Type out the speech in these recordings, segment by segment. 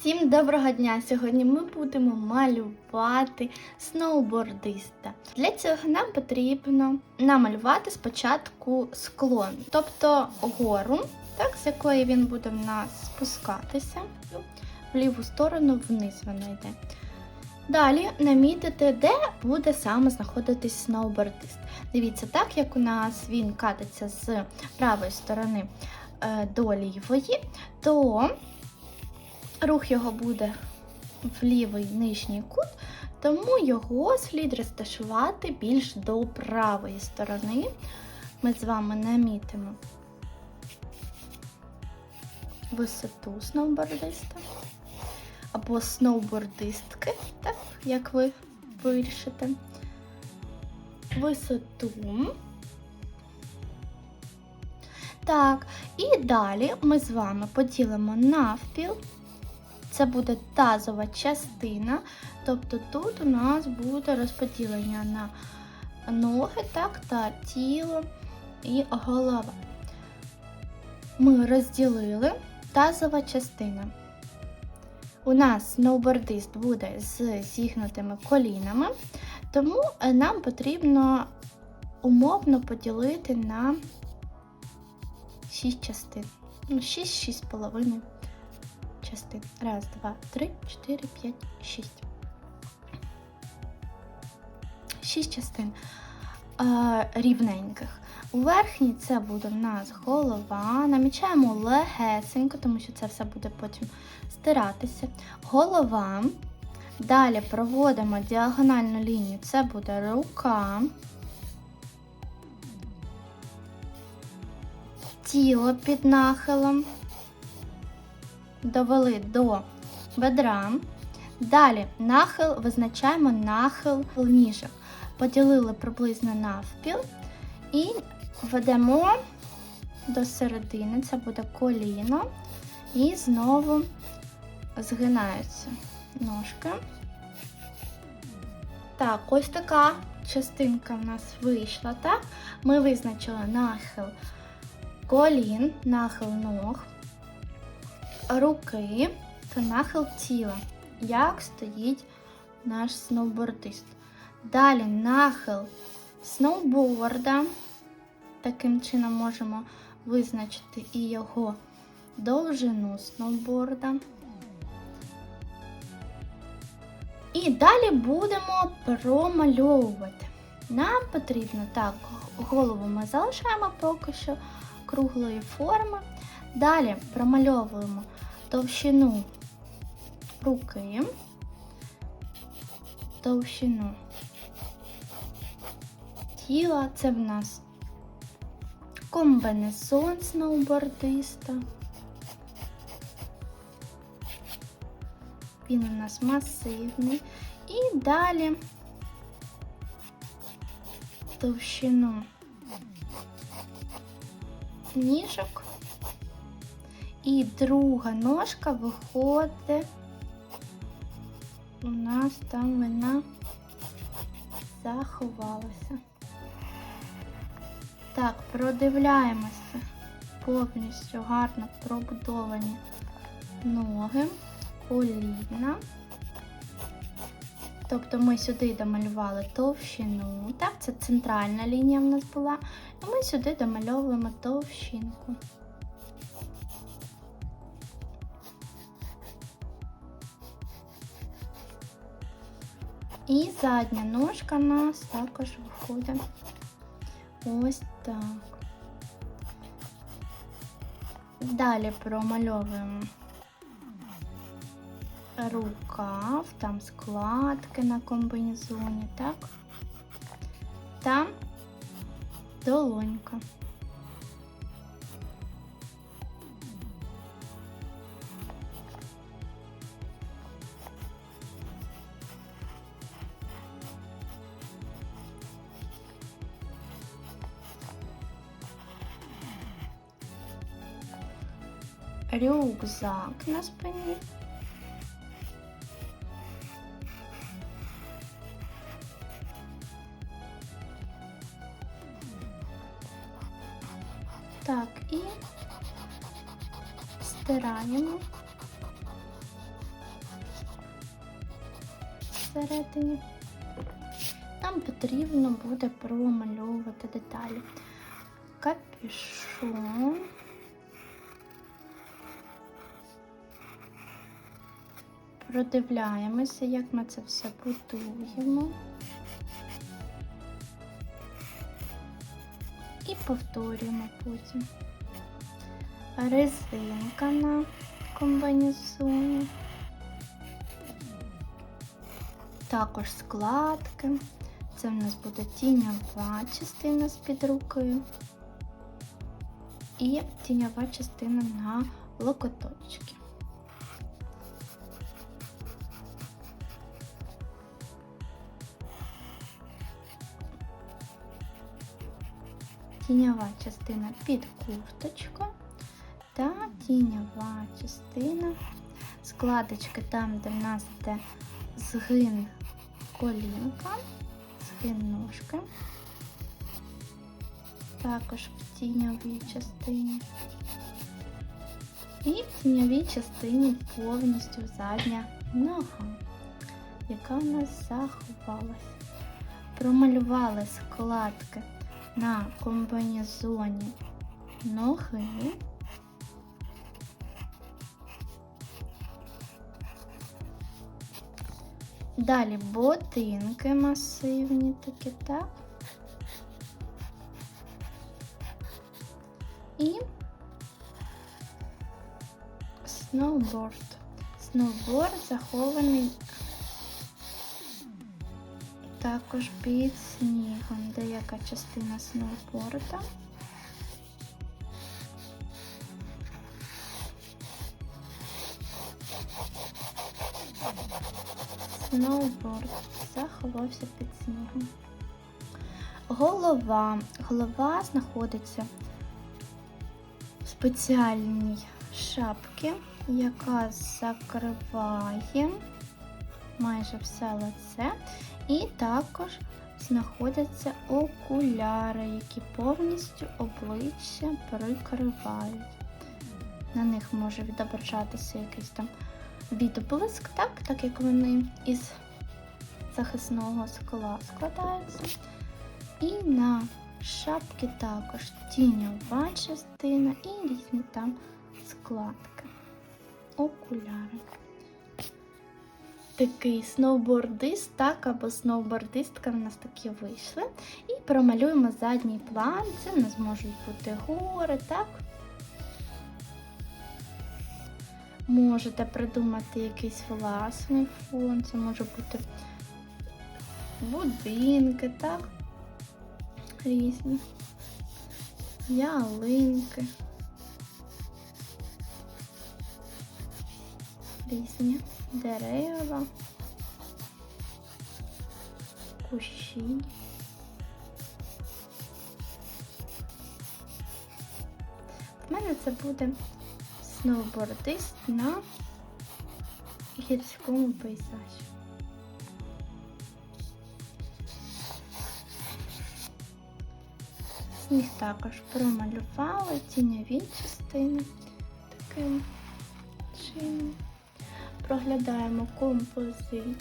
Всім доброго дня! Сьогодні ми будемо малювати сноубордиста. Для цього нам потрібно намалювати спочатку склон, тобто гору, так, з якої він буде в нас спускатися в ліву сторону вниз вона йде. Далі намітити, де буде саме знаходитись сноубордист. Дивіться, так як у нас він катиться з правої сторони е, до лівої, то рух його буде в лівий нижній кут, тому його слід розташувати більш до правої сторони. Ми з вами намітимо висоту сноубордиста або сноубордистки, так, як ви вирішите. Висоту. Так, і далі ми з вами поділимо навпіл. Це буде тазова частина, тобто тут у нас буде розподілення на ноги, так, та тіло і голова. Ми розділили тазова частина. У нас сноубордист буде з зігнутими колінами, тому нам потрібно умовно поділити на 6 частин. Ну, 6-6,5 частин. Раз, два, три, чотири, п'ять, шість. Шість частин е, рівненьких. У верхній це буде в нас голова. Намічаємо легесенько, тому що це все буде потім стиратися. Голова. Далі проводимо діагональну лінію, це буде рука. Тіло під нахилом довели до бедра. Далі нахил визначаємо нахил ніжок. Поділили приблизно навпіл і ведемо до середини, це буде коліно, і знову згинаються ножки. Так, ось така частинка в нас вийшла, так? Ми визначили нахил колін, нахил ног руки та нахил тіла, як стоїть наш сноубордист. Далі нахил сноуборда. Таким чином можемо визначити і його довжину сноуборда. І далі будемо промальовувати. Нам потрібно так, голову ми залишаємо поки що круглої форми. Далі промальовуємо товщину руки, товщину тіла. Це в нас комбинезон сноубордиста. Він у нас масивний. І далі товщину ніжок. І друга ножка виходить. У нас там вона заховалася. Так, продивляємося повністю гарно пробудовані ноги, коліна. Тобто ми сюди домалювали товщину. Так, це центральна лінія в нас була. І ми сюди домальовуємо товщинку. І задня ножка у нас також виходить ось так. Далі промальовуємо рукав, там складки на комбінезоні, так? Та долонька. Рюкзак на спині. Так, і стираємо всередині. Нам потрібно буде промальовувати деталі. Капюшон. Продивляємося, як ми це все будуємо. І повторюємо потім. Резинка на комбінезоні. Також складки. Це в нас буде тіньова частина з-під руки. І тіньова частина на локоточки. Тіньова частина під курточку та тіньова частина складочки там, де в нас йде згин колінка, згин ножки, також в тіньовій частині. І в тіньовій частині повністю задня нога, яка у нас заховалась. Промалювали складки на комбінезоні ноги. Далі ботинки масивні такі, так? І сноуборд. Сноуборд захований також під снігом, деяка частина сноуборда. Сноуборд заховався під снігом. Голова. Голова знаходиться в спеціальній шапці, яка закриває майже все лице. І також знаходяться окуляри, які повністю обличчя прикривають. На них може відображатися якийсь там відблиск, так, так як вони із захисного скла складаються. І на шапки також тіньова частина і різні там складки, окуляри. Такий сноубордист, так, або сноубордистка в нас такі вийшли. І промалюємо задній план. Це в нас можуть бути гори, так? Можете придумати якийсь власний фон, це може бути будинки, так? Різні, ялинки. Різні дерева, кущі. В мене це буде сноубордист на гірському пейзажі. Сніг також промалювали тіньові частини таким чином. Проглядаємо композицію.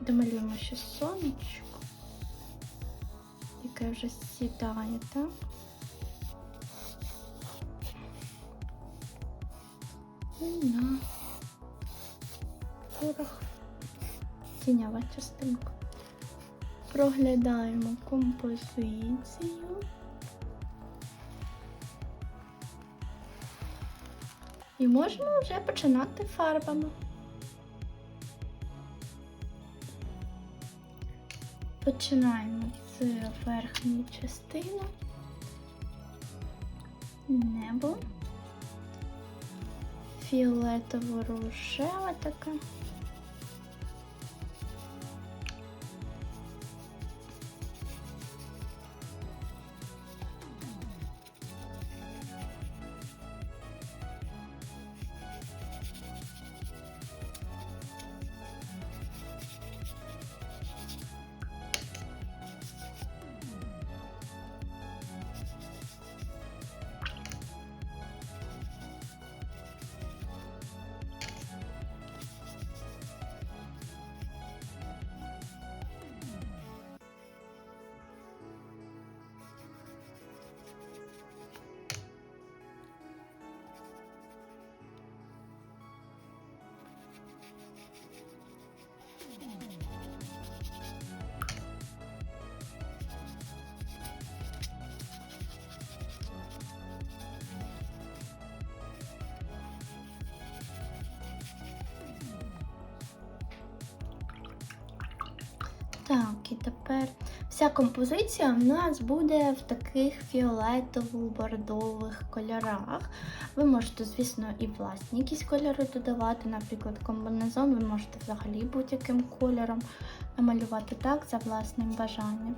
Домалюємо ще сонечко, яке вже сідає, так? І на горах тінява частинка. Проглядаємо композицію. І можемо вже починати фарбами. Починаємо з верхньої частини, небо, фіолетово-рожева така. Так, і тепер вся композиція в нас буде в таких фіолетово-бордових кольорах. Ви можете, звісно, і власні якісь кольори додавати, наприклад, комбінезон, ви можете взагалі будь-яким кольором намалювати так за власним бажанням.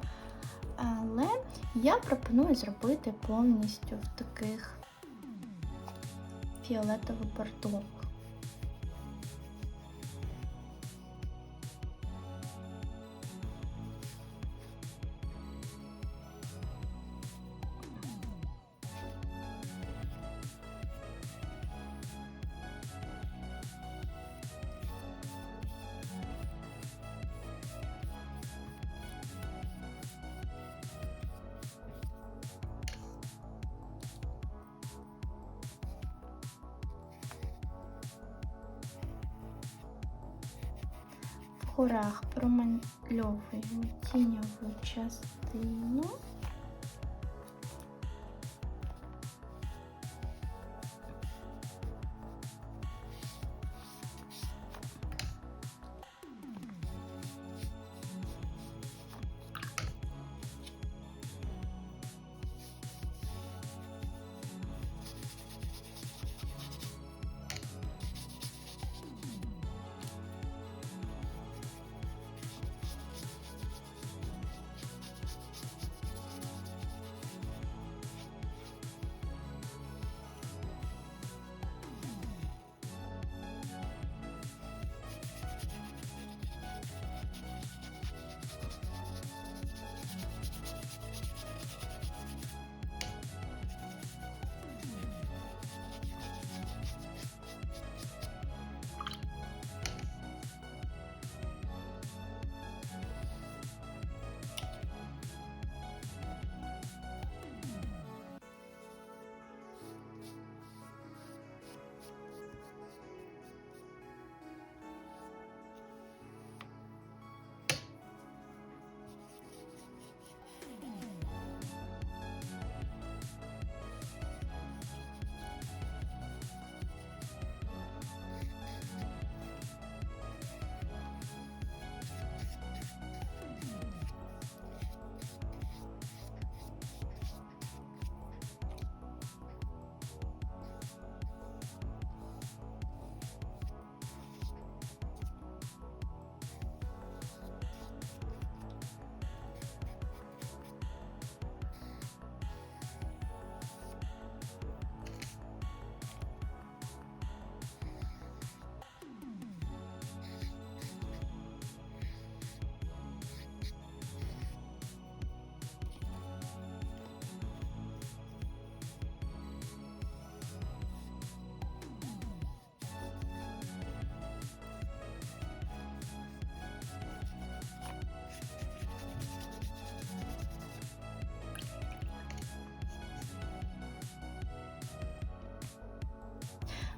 Але я пропоную зробити повністю в таких фіолетово-бордових. Горах промальовуємо тіньову частину.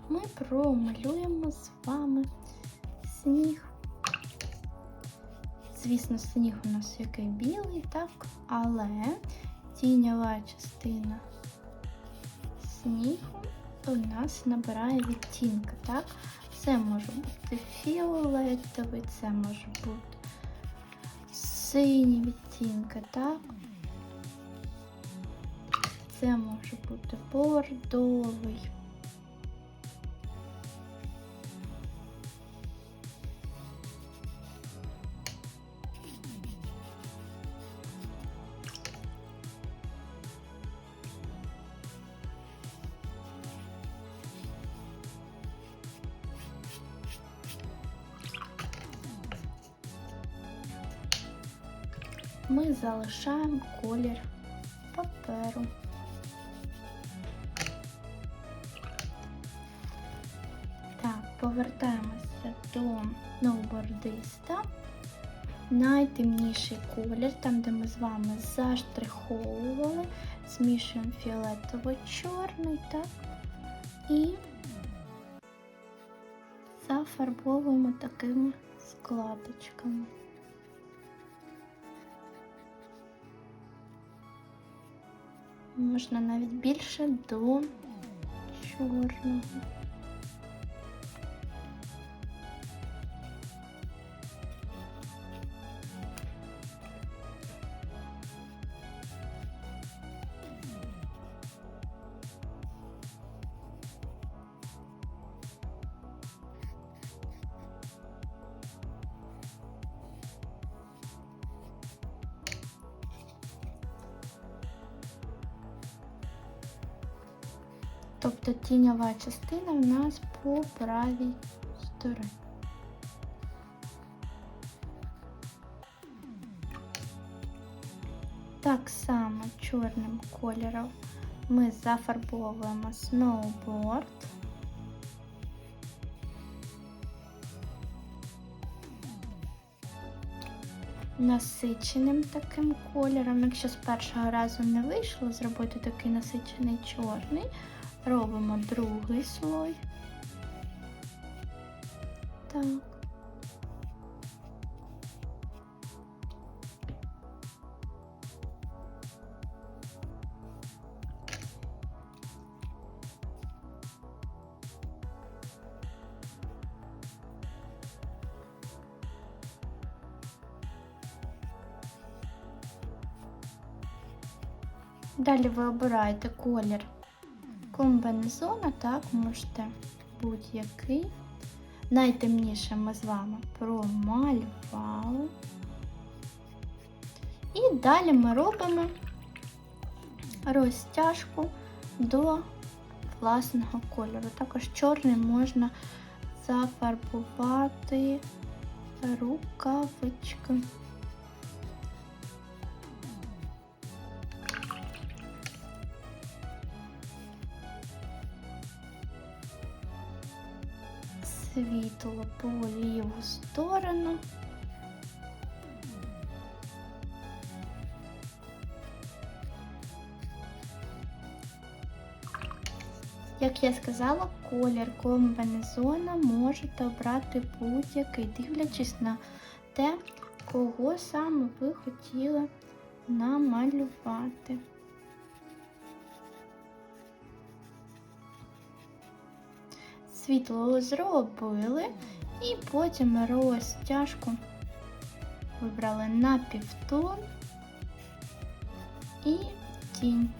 Ми промалюємо з вами сніг. Звісно, сніг у нас який білий, так, але тіньова частина снігу у нас набирає відтінка, так? Це може бути фіолетовий, це може бути синій відтінки, так? Це може бути бордовий. Ми залишаємо колір паперу. Так, повертаємося до ноубордиста. Найтемніший колір, там, де ми з вами заштриховували, змішуємо фіолетово-чорний, так? І зафарбовуємо такими складочками. Можна навіть більше до чорного. Тіньова частина в нас по правій стороні. Так само чорним кольором ми зафарбовуємо сноуборд. Насиченим таким кольором. Якщо з першого разу не вийшло зробити такий насичений чорний, робимо другий слой. Так. Далі ви обираєте колір комбінезона, так, можете будь-який. Найтемніше ми з вами промалювали. І далі ми робимо розтяжку до власного кольору. Також чорний можна зафарбувати рукавички. Світло по ліву сторону. Як я сказала, колір комбінезона можете обрати будь-який, дивлячись на те, кого саме ви хотіли намалювати. Світло зробили, і потім розтяжку вибрали на півтон і тінь.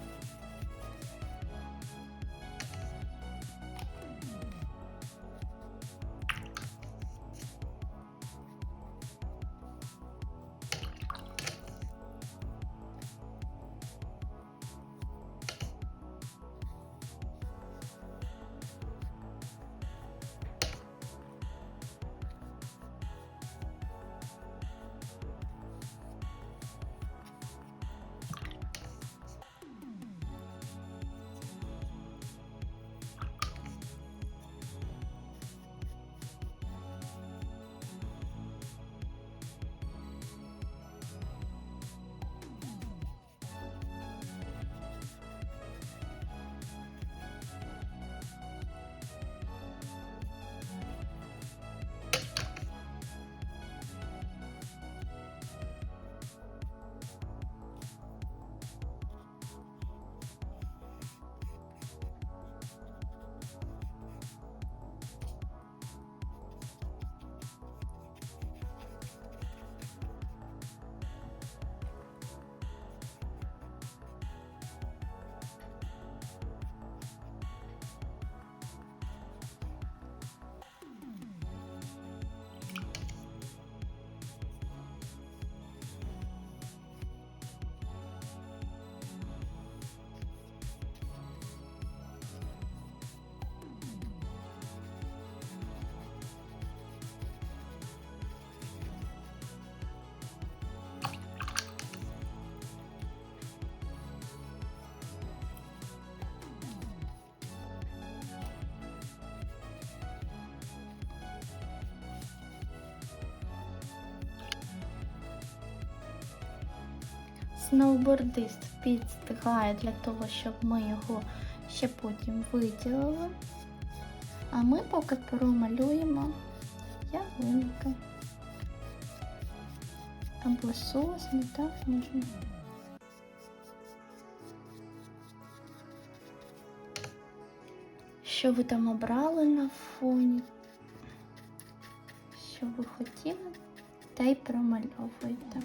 Сноубордист підстигає для того, щоб ми його ще потім виділили. А ми поки промалюємо ялинки. Або сосни, так можна. Що ви там обрали на фоні? Що ви хотіли, та й промальовуєте.